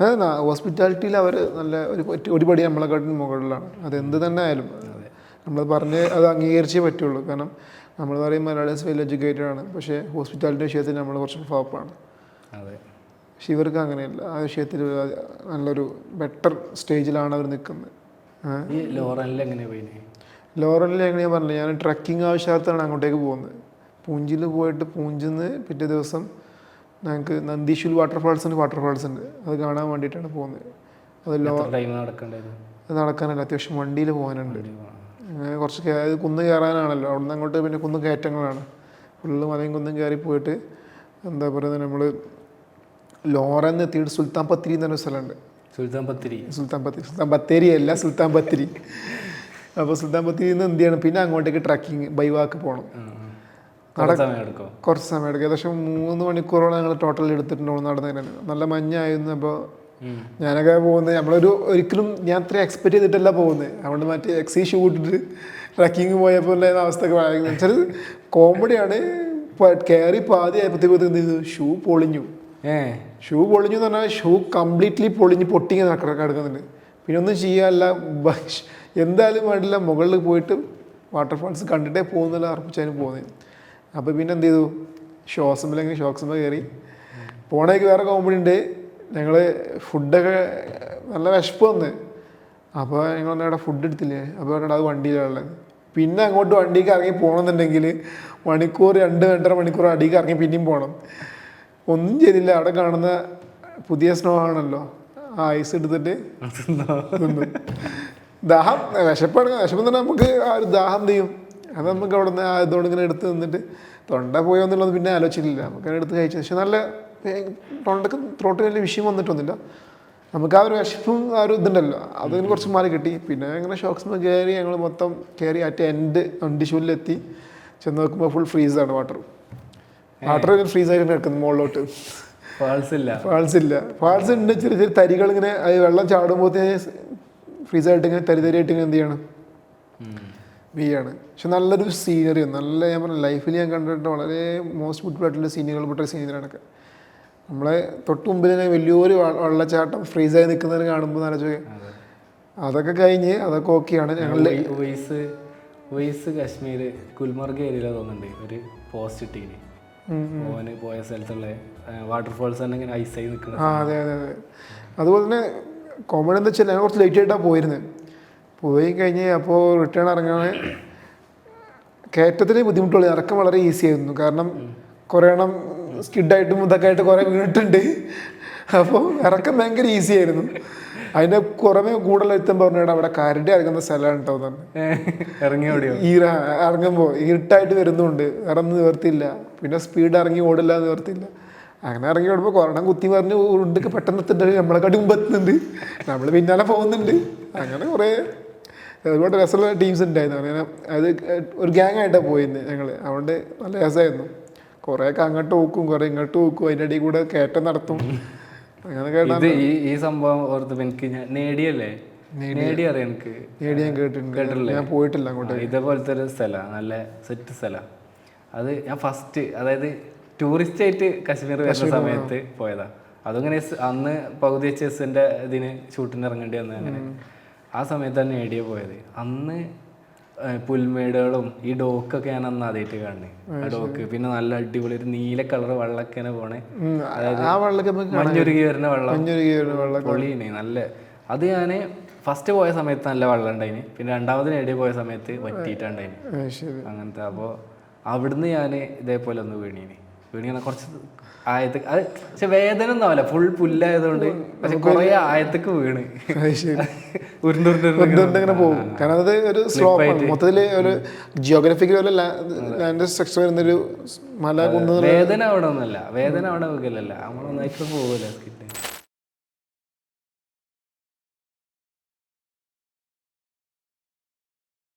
അത് ഹോസ്പിറ്റാലിറ്റിയിൽ അവർ നല്ല ഒരു ഒരുപടി നമ്മളെക്കാട്ടിന് മുകളിലാണ്. അതെന്ത് തന്നെ ആയാലും. നമ്മൾ പറഞ്ഞ് അത് അംഗീകരിച്ചേ പറ്റുള്ളൂ. കാരണം നമ്മൾ പറയും മലയാളീസ് വെൽ എഡ്യൂക്കേറ്റഡ് ആണ്. പക്ഷേ ഹോസ്പിറ്റാലിറ്റി വിഷയത്തിൽ നമ്മൾ കുറച്ച് ഫ്ലോപ്പാണ് അതെ. പക്ഷെ ഇവർക്ക് അങ്ങനെയല്ല. ആ വിഷയത്തിൽ നല്ലൊരു ബെറ്റർ സ്റ്റേജിലാണ് അവർ നിൽക്കുന്നത് ലോറനിൽ പോയിന്? ലോറലിൽ എങ്ങനെയാ പറഞ്ഞില്ല ഞാൻ ട്രക്കിംഗ് ആവശ്യാർത്ഥമാണ് അങ്ങോട്ടേക്ക് പോകുന്നത്. പൂഞ്ചിൽ പോയിട്ട് പൂഞ്ചിന്ന് നിന്ന് പിറ്റേ ദിവസം ഞങ്ങൾക്ക് നന്ദീശ്വൽ വാട്ടർഫാൾസ് ഉണ്ട് വാട്ടർഫാൾസ് ഉണ്ട്. അത് കാണാൻ വേണ്ടിയിട്ടാണ് പോകുന്നത്. അത് നടക്കാനല്ല അത്യാവശ്യം വണ്ടിയിൽ പോകാനുണ്ട്. അങ്ങനെ കുറച്ച് അത് കുന്ന് കയറാനാണല്ലോ അവിടുന്ന് അങ്ങോട്ട് പിന്നെ കുന്ന് കയറ്റങ്ങളാണ്. ഫുള്ള് മലയും കുന്നും കയറി പോയിട്ട് എന്താ പറയുന്നത് നമ്മൾ ലോറന്ന് എത്തിയിട്ട് സുൽത്താൻ പത്തിരി എന്ന് പറഞ്ഞ സ്ഥലമുണ്ട്. സുൽത്താൻ പത്തിരി. സുൽത്താൻ പത്തിരി. സുൽത്താൻ ബത്തേരി അല്ല സുൽത്താൻ പത്തിരി. അപ്പോൾ സുൽത്താൻ പത്തിരി നിന്ന് എന്ത് ചെയ്യണം? പിന്നെ അങ്ങോട്ടേക്ക് ട്രക്കിങ് ബൈവാക്ക് പോകണം കുറച്ച് സമയം എടുക്കും ഏകദേശം മൂന്ന് മണിക്കൂറോളം ഞങ്ങൾ ടോട്ടൽ എടുത്തിട്ടുണ്ടാവും നടന്നതിന്. നല്ല മഞ്ഞായിരുന്നു അപ്പോൾ ഞാനൊക്കെ പോകുന്നത്. നമ്മളൊരു ഒരിക്കലും ഞാൻ അത്ര എക്സ്പെക്ട് ചെയ്തിട്ടല്ല പോകുന്നത്. അതുകൊണ്ട് മറ്റേ എക്സി ഷൂ ഇട്ടിട്ട് ട്രക്കിങ് പോയപ്പോൾ ഉണ്ടായിരുന്ന അവസ്ഥയൊക്കെ ഭയങ്കര. കോമഡിയാണ് കയറി പാതി ആയപ്പോഴത്തേക്ക് എന്ത് ചെയ്തു? ഷൂ പൊളിഞ്ഞു. ഷൂ പൊളിഞ്ഞു എന്ന് പറഞ്ഞാൽ ഷൂ കംപ്ലീറ്റ്ലി പൊളിഞ്ഞ് പൊട്ടിങ്ങി കിടക്കുന്നുണ്ട് പിന്നെ ഒന്നും ചെയ്യാനല്ല. എന്തായാലും വേണ്ടില്ല. മുകളിൽ പോയിട്ട് വാട്ടർഫാൾസ് കണ്ടിട്ടേ പോകുന്നില്ല അർപ്പിച്ചതിന് പോകുന്നത്. അപ്പോൾ പിന്നെ എന്ത് ചെയ്തു? ഷോസമ്മിലെങ്കിൽ ഷോക്സമ്മ കയറി? പോണേക്ക് വേറെ കോമഡി ഉണ്ട്. ഞങ്ങൾ ഫുഡൊക്കെ നല്ല വിശപ്പ് വന്ന്. അപ്പോൾ ഞങ്ങൾ അവിടെ ഫുഡ് എടുത്തില്ലേ? അപ്പോൾ പറഞ്ഞിട്ട് അത് വണ്ടിയിലുള്ളത് പിന്നെ അങ്ങോട്ട് വണ്ടിക്ക് ഇറങ്ങി പോകണമെന്നുണ്ടെങ്കിൽ മണിക്കൂർ രണ്ട് രണ്ടര മണിക്കൂർ അടിക്ക് ഇറങ്ങി പിന്നെയും പോകണം ഒന്നും ചെയ്തില്ല. അവിടെ കാണുന്ന പുതിയ സ്നോ ആണല്ലോ. ആ ഐസ് എടുത്തിട്ട് ദാഹം വിശപ്പാണ്. വിശപ്പ് തന്നെ നമുക്ക് ആ ഒരു ദാഹം ചെയ്യും? അത് നമുക്ക് അവിടെ നിന്ന് ഇതുകൊണ്ട് ഇങ്ങനെ എടുത്ത് നിന്നിട്ട് തൊണ്ട പോയോ എന്നുള്ളത് പിന്നെ ആലോചിച്ചിട്ടില്ല. നമുക്ക് എടുത്ത് കഴിച്ചു. പക്ഷെ നല്ല തൊണ്ടക്ക് ത്രോട്ട് വലിയ വിഷയം വന്നിട്ടൊന്നുമില്ല. നമുക്ക് ആ ഒരു വിഷമം ആ ഒരു ഇതുണ്ടല്ലോ. അതിന് കുറച്ച് മാറി കിട്ടി. പിന്നെ അങ്ങനെ ഷോക്സ് കയറി ഞങ്ങൾ മൊത്തം കയറി അറ്റ് എൻഡ് അണ്ടിശൂലിലെത്തി ചെന്ന് നോക്കുമ്പോൾ ഫുൾ ഫ്രീസാണ് വാട്ടർ വാട്ടർ ഫ്രീസ് ആയിട്ട് കിടക്കുന്നു മുകളിലോട്ട്. ഫാൾസ് ഇല്ല. ഫാൾസ് ഇല്ല. ഫാൾസ് ഉണ്ട് ചെറിയ ചെറിയ തരികൾ ഇങ്ങനെ വെള്ളം ചാടുമ്പോൾ ഫ്രീസ് ആയിട്ട് ഇങ്ങനെ തരി തരിയായിട്ട് ഇങ്ങനെ എന്ത് ചെയ്യണം? വീയാണ് പക്ഷെ നല്ലൊരു സീനറി നല്ല ഞാൻ പറഞ്ഞ ലൈഫിൽ ഞാൻ കണ്ടിട്ട് വളരെ മോസ്റ്റ് ബ്യൂട്ടിഫുൾ ആയിട്ടുള്ള സീനുകൾ പെട്ട സീനറിയാണൊക്കെ നമ്മളെ തൊട്ട് മുമ്പിൽ തന്നെ വലിയൊരു വെ- വെള്ളച്ചാട്ടം ഫ്രീസായി നിൽക്കുന്നതിന് കാണുമ്പോൾ ആലോചിക്കുക അതൊക്കെ കഴിഞ്ഞ് അതൊക്കെ ഓക്കെയാണ് ഞങ്ങൾ വോയിസ് വോയിസ് കാശ്മീർ ഗുൽമർഗ് ഏരിയയിലെ തോന്നുന്നുണ്ട്. ഒരു പോസ്റ്റ് ഇട്ടിങ്ങനെ ഓന് പോയ സ്ഥലത്തുള്ള വാട്ടർഫോൾസ് തന്നെ ഇങ്ങനെ ഐസായി നിൽക്കുന്ന ആ അതെ അതെ അതെ. അതുപോലെ തന്നെ കോമഡി എന്താ വെച്ചാൽ ഞാൻ കുറച്ച് ലേറ്റ് ആയിട്ടാണ് പോയിരുന്നത് പോയി കഴിഞ്ഞ് അപ്പോൾ റിട്ടേൺ ഇറങ്ങണേ കയറ്റത്തിന് ബുദ്ധിമുട്ടുള്ളൂ. ഇറക്കം വളരെ ഈസി ആയിരുന്നു. കാരണം കുറേ എണ്ണം സ്കിഡായിട്ടും ഇതൊക്കെ ആയിട്ട് കുറേ വീണിട്ടുണ്ട്. അപ്പോൾ ഇറക്കം ഭയങ്കര ഈസി ആയിരുന്നു. അതിന്റെ പുറമെ കൂടുതൽ എത്തും പറഞ്ഞാൽ അവിടെ കരടി ഇറങ്ങുന്ന സ്ഥലമാണ് കേട്ടോ തന്നെ ഇറങ്ങി ഓടിയോ? ഈ ഇറങ്ങുമ്പോൾ ഇരുട്ടായിട്ട് വരുന്നുണ്ട്. വേറെ ഒന്നും നിവർത്തില്ല പിന്നെ സ്പീഡ് ഇറങ്ങി ഓടില്ല നിവർത്തില്ല അങ്ങനെ ഇറങ്ങി ഓടുമ്പോൾ കൊറോണ കുത്തി പറഞ്ഞ് ഉരുണ്ടൊക്കെ പെട്ടെന്ന് എത്തുന്നുണ്ട് നമ്മളെക്കാട്ടി മുമ്പ് എത്തുന്നുണ്ട്. നമ്മൾ പിന്നാലെ പോകുന്നുണ്ട്. അങ്ങനെ കുറേ ഒരുപാട് രസമുള്ള ടീംസ് ഉണ്ടായിരുന്നു. അങ്ങനെ അത് ഒരു ഗ്യാങ് ആയിട്ടാണ് പോയിരുന്നത് ഞങ്ങൾ അതുകൊണ്ട് നല്ല രസമായിരുന്നു കുറേയൊക്കെ അങ്ങോട്ട് നോക്കും കുറേ ഇങ്ങോട്ട് നോക്കും അതിന്റെ ഇടയിൽ കൂടെ കയറ്റം നടത്തും. അങ്ങനെ കേട്ടത് ഈ ഈ സംഭവം ഓർത്ത് എനിക്ക് ഞാൻ നേടിയല്ലേ? നേടി അറിയാം എനിക്ക്? നേടി ഞാൻ കേട്ടിട്ടുണ്ട്. ഞാൻ പോയിട്ടില്ല അങ്ങോട്ട്. ഇതേപോലത്തെ ഒരു സ്ഥലമാണ് നല്ല സെറ്റ് സ്ഥലമാണ് അത് ഞാൻ ഫസ്റ്റ് അതായത് ടൂറിസ്റ്റ് ആയിട്ട് കശ്മീർ വരുന്ന സമയത്ത് പോയതാണ് അതങ്ങനെ അന്ന് പകുതി എച്ച് എസിന്റെ ഇതിന് ഷൂട്ടിന് ഇറങ്ങേണ്ടി വന്നു അങ്ങനെ ആ സമയത്ത് തന്നെ നേടിയ പോയത്. അന്ന് പുൽമേടുകളും ഈ ഡോക്കൊക്കെ ഞാൻ അന്ന് ആദ്യമായിട്ട് കാണുന്നത് ആ ഡോക്ക്. പിന്നെ നല്ല അടിപൊളി ഒരു നീല കളർ വെള്ളമൊക്കെ പോണേ. അതായത് മഞ്ഞുരുകി വരുന്ന വെള്ളം. പൊളിയണേ നല്ല. അത് ഞാൻ ഫസ്റ്റ് പോയ സമയത്ത് നല്ല വെള്ളം ഉണ്ടായിന്. പിന്നെ രണ്ടാമത് നേടിയ പോയ സമയത്ത് വറ്റിയിട്ടുണ്ടായിന് അങ്ങനത്തെ. അപ്പോൾ അവിടുന്ന് ഞാൻ ഇതേപോലെ ഒന്ന് വീണീന്. വീണിങ്ങനെ കുറച്ച് ആയത്ത് അത് പക്ഷെ വേദന ഒന്നും ആവില്ല ഫുൾ പുല്ലായതുകൊണ്ട് പക്ഷെ കുറേ ആയത്തേക്ക് വീണ്. അത് ശരി. ഉരുണ്ടുരുണ്ട് ഇങ്ങനെ പോകും. കാരണം അത് ഒരു സ്ലോപ്പാണ് മൊത്തത്തിൽ ഒരു ജിയോഗ്രഫിക്കൽ ഒരു ലാൻഡ് സ്ട്രക്ചർ വരുന്നൊരു മല കുന്ന് വേദന അവിടെ ഒന്നല്ല വേദന അവിടെ വെക്കലല്ല നമ്മളൊന്നായിട്ട് പോകില്ല